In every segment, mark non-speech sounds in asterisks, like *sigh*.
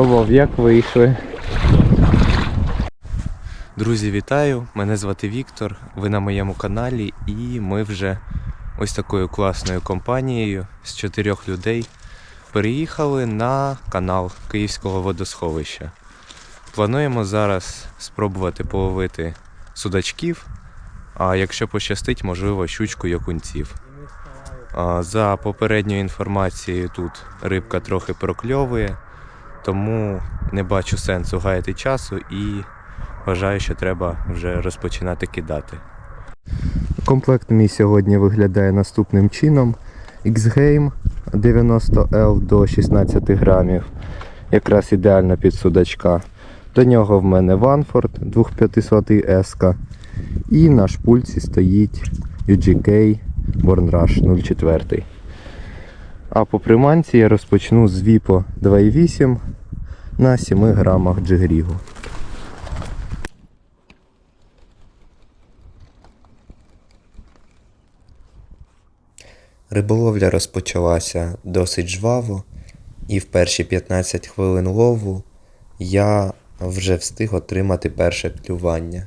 Що, як вийшли? Друзі, вітаю! Мене звати Віктор. Ви на моєму каналі, і ми вже ось такою класною компанією з чотирьох людей переїхали на канал Київського водосховища. Плануємо зараз спробувати половити судачків, а якщо пощастить, можливо, щучку. А, За попередньою інформацією, тут рибка трохи прокльовує, тому не бачу сенсу гаяти часу і вважаю, що треба вже розпочинати кидати. Комплект мій сьогодні виглядає наступним чином. X-Game 90L до 16 грамів. Якраз ідеально під судачка. До нього в мене Ванфорд 2500 S. І на шпульці стоїть UGK Born Rush 04. А по приманці я розпочну з Vipo 2.8 на 7 грамах джигрігу. Риболовля розпочалася досить жваво, і в перші 15 хвилин лову я вже встиг отримати перше клювання.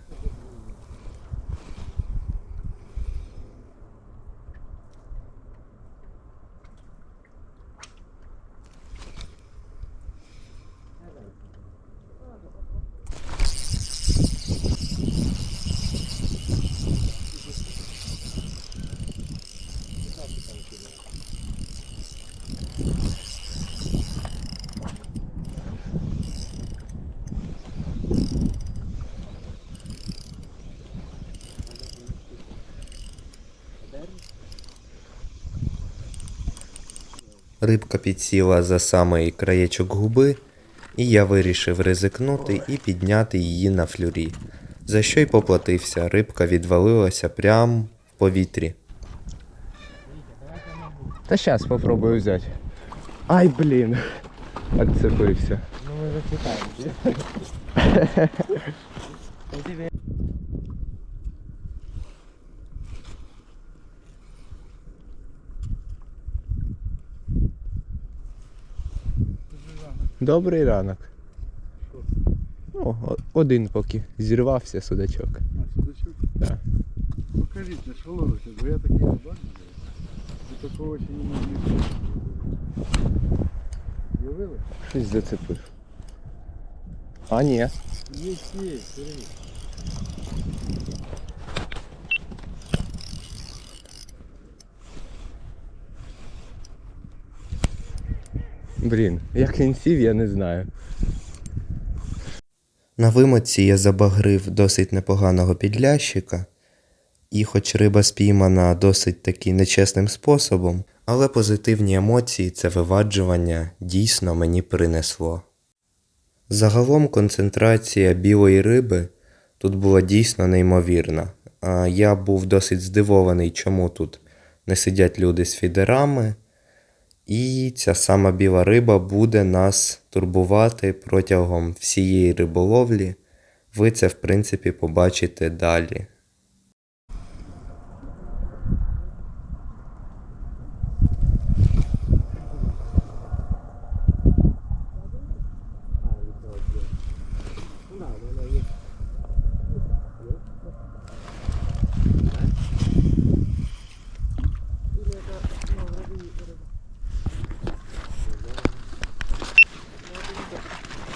Рибка підсіла за самий краєчок губи, і я вирішив ризикнути і підняти її на флюрі. За що й поплатився, рибка відвалилася прямо в повітрі. Та зараз спробую взяти. Ай, блін. Отцепився. Ну ми зачекаємо. *laughs* Добрий ранок. Ну, один поки зірвався судачок. А, судачок? Да. Покажіть, на що ловите, бо я такий не бачу. Такого ще не могли. З'явили? Щось зацепив. А, ні. Є, є, Сергій. Блін, як він сів, я не знаю. На вимоці я забагрив досить непоганого підлящика, і хоч риба спіймана досить таки нечесним способом, але позитивні емоції це виваджування дійсно мені принесло. Загалом концентрація білої риби тут була дійсно неймовірна. Я був досить здивований, чому тут не сидять люди з фідерами, і ця сама біла риба буде нас турбувати протягом всієї риболовлі. Ви це, в принципі, побачите далі.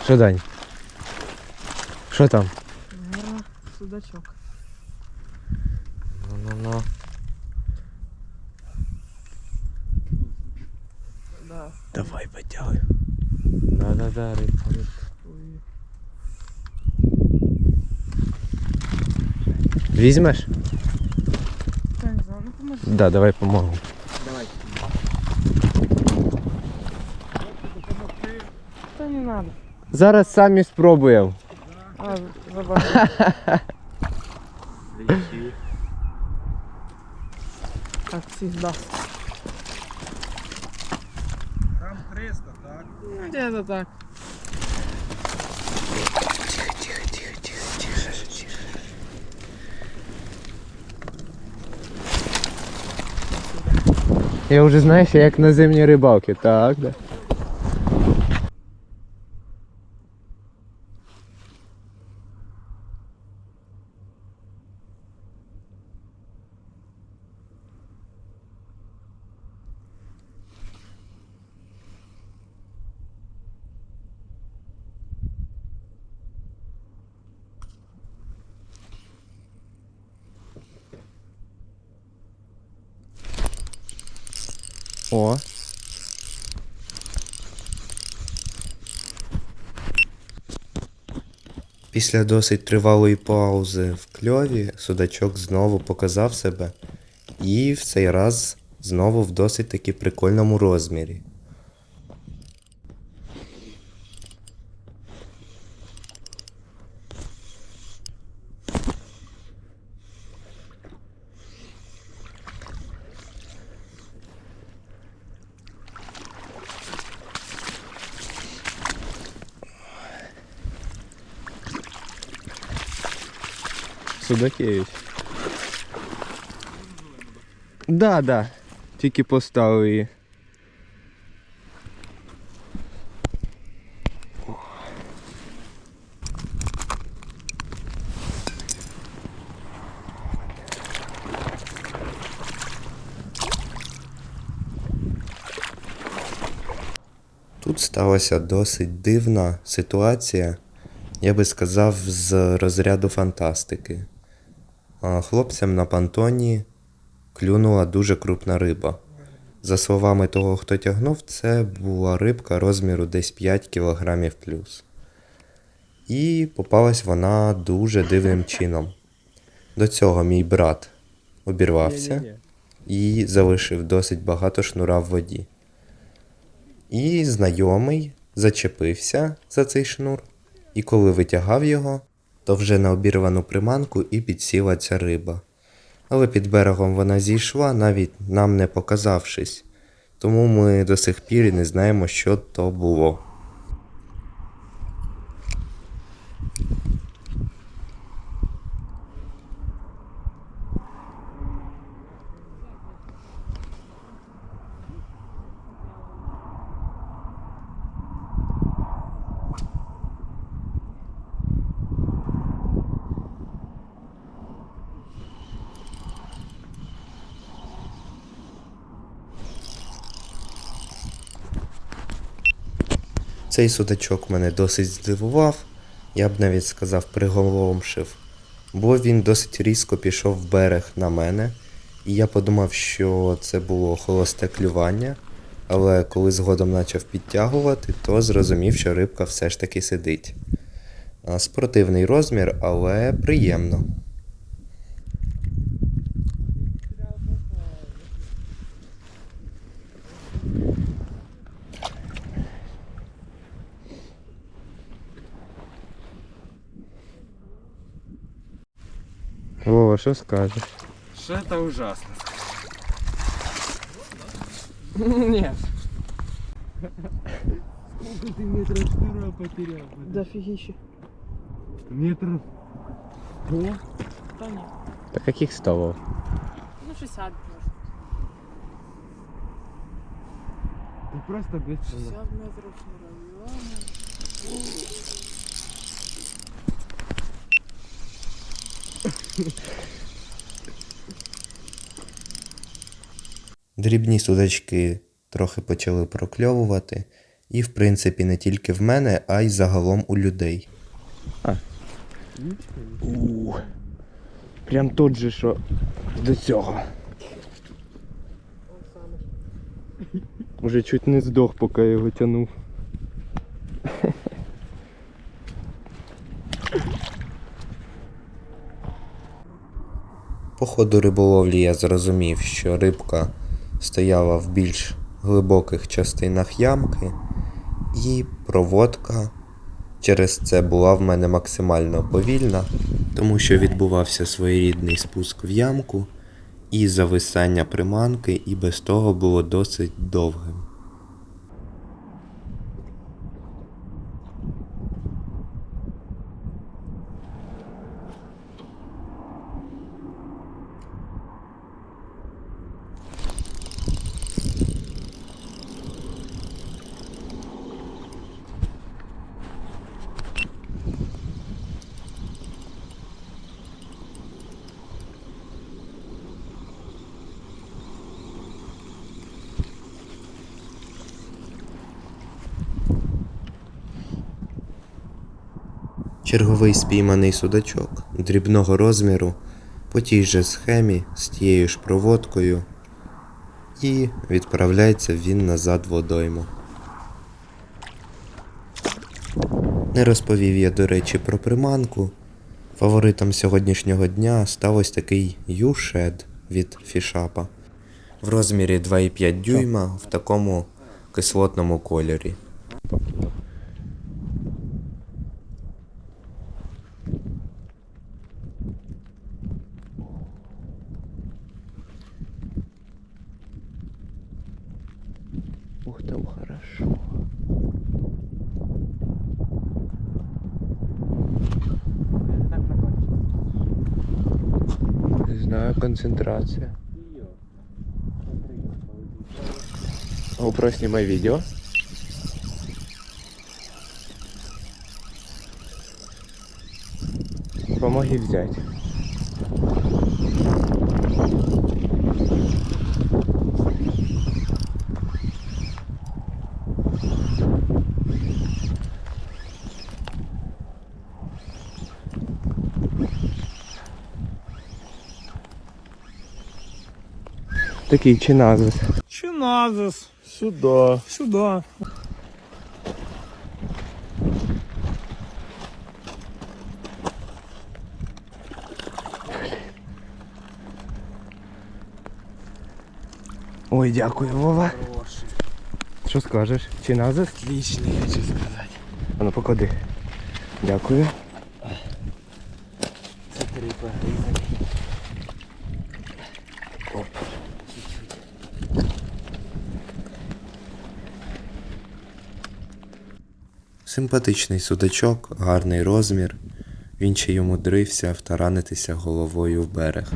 Що, Дань? Що там? Наверно, судачок. Ну-ну-ну. Да. Давай потягуй. Да-да-да, рибка, рибка. Ой. Візьмеш? Ну поможи. Да, давай помогу. Зараз самі спробуємо. А, забавно. Как всегда. Там 300, так? Ну, где-то так. Я вже знаєш, як на зимній рибалці. Так, да. О. Після досить тривалої паузи в кльові судачок знову показав себе і в цей раз знову в досить таки прикольному розмірі. Судакевич. Да, да. Тільки поставив її. Тут сталася досить дивна ситуація, я би сказав, з розряду фантастики. Хлопцям на пантоні клюнула дуже крупна риба. За словами того, хто тягнув, це була рибка розміру десь 5 кг плюс. І попалась вона дуже дивним чином. До цього мій брат обірвався і залишив досить багато шнура в воді. І знайомий зачепився за цей шнур, і коли витягав його, то вже на обірвану приманку і підсіла ця риба. Але під берегом вона зійшла, навіть нам не показавшись, тому ми до сих пір і не знаємо, що то було. Цей судачок мене досить здивував, я б навіть сказав, приголомшив, бо він досить різко пішов в берег на мене, і я подумав, що це було холосте клювання, але коли згодом почав підтягувати, то зрозумів, що рибка все ж таки сидить. Спортивний розмір, але приємно. Вова, що скажеш? Что это ужасно. Нет. Сколько ты метров шнура потерял? Дофигища. Метров... О, Да нет. Та яких ставов? Ну 60 может. ты просто без 60 метров шнура. Дрібні судачки трохи почали прокльовувати, і, в принципі, не тільки в мене, а й загалом у людей. У. Прям тут же, що до цього. Уже чуть не здох, поки я його тянув. Ходу риболовлі я зрозумів, що рибка стояла в більш глибоких частинах ямки, і проводка через це була в мене максимально повільна, тому що відбувався своєрідний спуск в ямку, і зависання приманки і без того було досить довгим. Черговий спійманий судачок дрібного розміру по тій же схемі з тією ж проводкою І відправляється він назад водойму. Не розповів я, до речі, про приманку. Фаворитом сьогоднішнього дня став ось такий U-Shed від фішапа. В розмірі 2,5 дюйма в такому кислотному кольорі. Ух, там хорошо. Не знаю, концентрация. GoPro, снимай видео. Помоги взять. Такий чиназис. Чиназис. Сюда. Сюда. Ой, дякую, Вова. Що скажеш? Чиназис? Отличный, я хочу сказать. А ну поклади. Дякую. Симпатичний судачок, гарний розмір. Він ще й умудрився втаранитися головою в берег.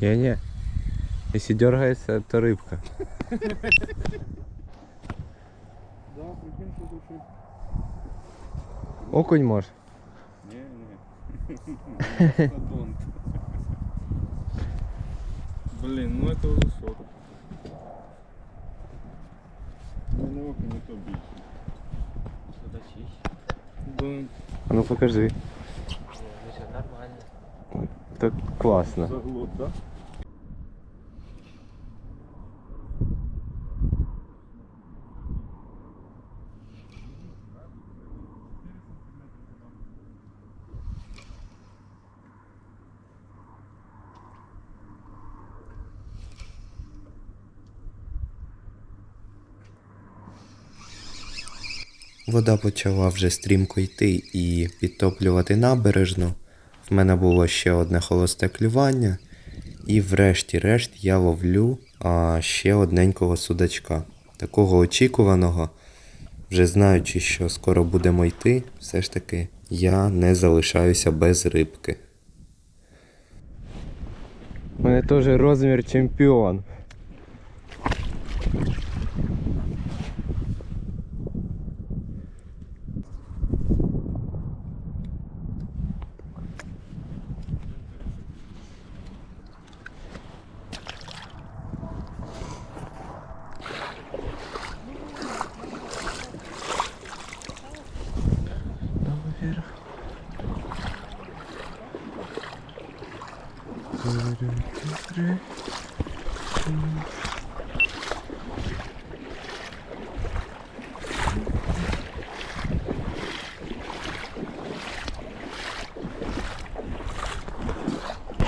Не-не. Если дергается, то рыбка. Да, прикинь, что тут Окунь може. Не, не. Блин, ну это уже. Ну, не око, не то більше. Да, А ну покажи. Так класно. заглот, да? Вода почала вже стрімко йти і підтоплювати набережну. В мене було ще одне холосте клювання. І врешті-решт я ловлю а, ще одненького судачка. Такого очікуваного, вже знаючи, що скоро будемо йти, все ж таки я не залишаюся без рибки. У мене теж розмір чемпіон.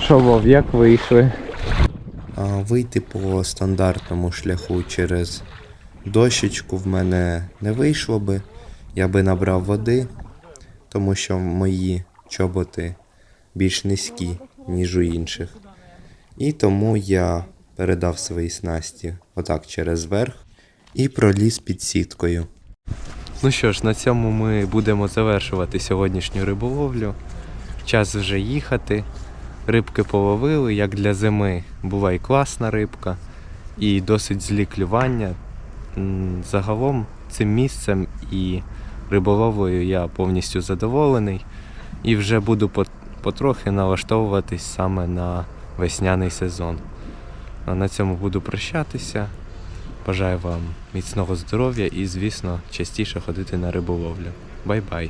Що, Вов, як вийшли? Вийти по стандартному шляху через дощечку в мене не вийшло би. Я би набрав води, тому що мої чоботи більш низькі, ніж у інших. І тому я передав свої снасті отак через верх і проліз під сіткою. Ну що ж, на цьому ми будемо завершувати сьогоднішню риболовлю. Час вже їхати. Рибки половили, як для зими. Була і класна рибка, і досить злі клювання. Загалом цим місцем і риболовлею я повністю задоволений. І вже буду потрохи налаштовуватись саме на весняний сезон. А на цьому буду прощатися. Бажаю вам міцного здоров'я і, звісно, частіше ходити на риболовлю. Бай-бай!